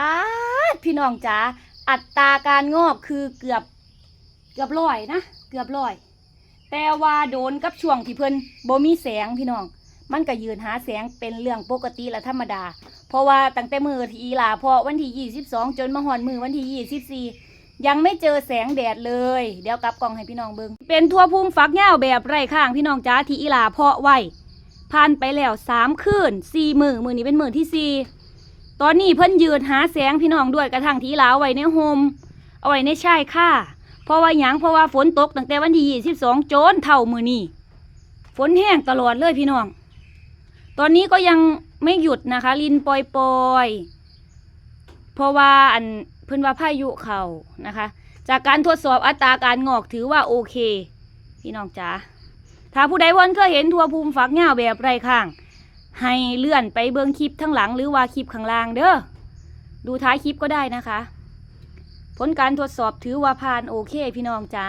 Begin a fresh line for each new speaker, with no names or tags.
อาดพี่น้องจ๋าอัตราการงอกคือเกือบเกือบร้อยนะเกือบร้อย แต่ว่าโดนกับช่วงที่เพิ่นบ่มีแสงพี่น้อง มันก็ยืนหาแสงเป็นเรื่องปกติและธรรมดา เพราะว่าตั้งแต่มือที่อีลาพอวันที่ 22 จนมาหอนมือวันที่ 24 ยังไม่เจอแสงแดดเลย เดี๋ยวกลับกล่องให้พี่น้องเบิงเป็นทั่วพุ่มฟักยาแบบไร่ข้างพี่น้องจ้าที่อีลาเพาะไว้ผ่านไปแล้วสามคืนสี่มือมือนี้เป็นมือที่สี่ ตอนนี้เพิ่นยืนหาแสงพี่น้องด้วยกระทั่งทีหลาเอาไว้ในโฮมเอาไว้ในชายค่าเพราะว่าหยังเพราะว่าฝนตกตั้งแต่วันที่22โจนเท่ามือนี้ฝนแห้งตลอดเลยพี่น้อง ตอนนี้ก็ยังไม่หยุดนะคะ ลินปอยปอยเพราะว่าอันเพิ่นว่าพายุเขานะคะ จากการทดสอบอัตราการงอกถือว่าโอเค พี่น้องจ๋าถ้าผู้ใดวันเคยเห็นทัวภูมิฝักเงาแบบไรข้าง ให้เลื่อนไปเบื้องคลิปทั้งหลังหรือว่าคลิปข้างล่างเด้อ ดูท้ายคลิปก็ได้นะคะ ผลการทดสอบถือว่าผ่านโอเคพี่น้องจ้า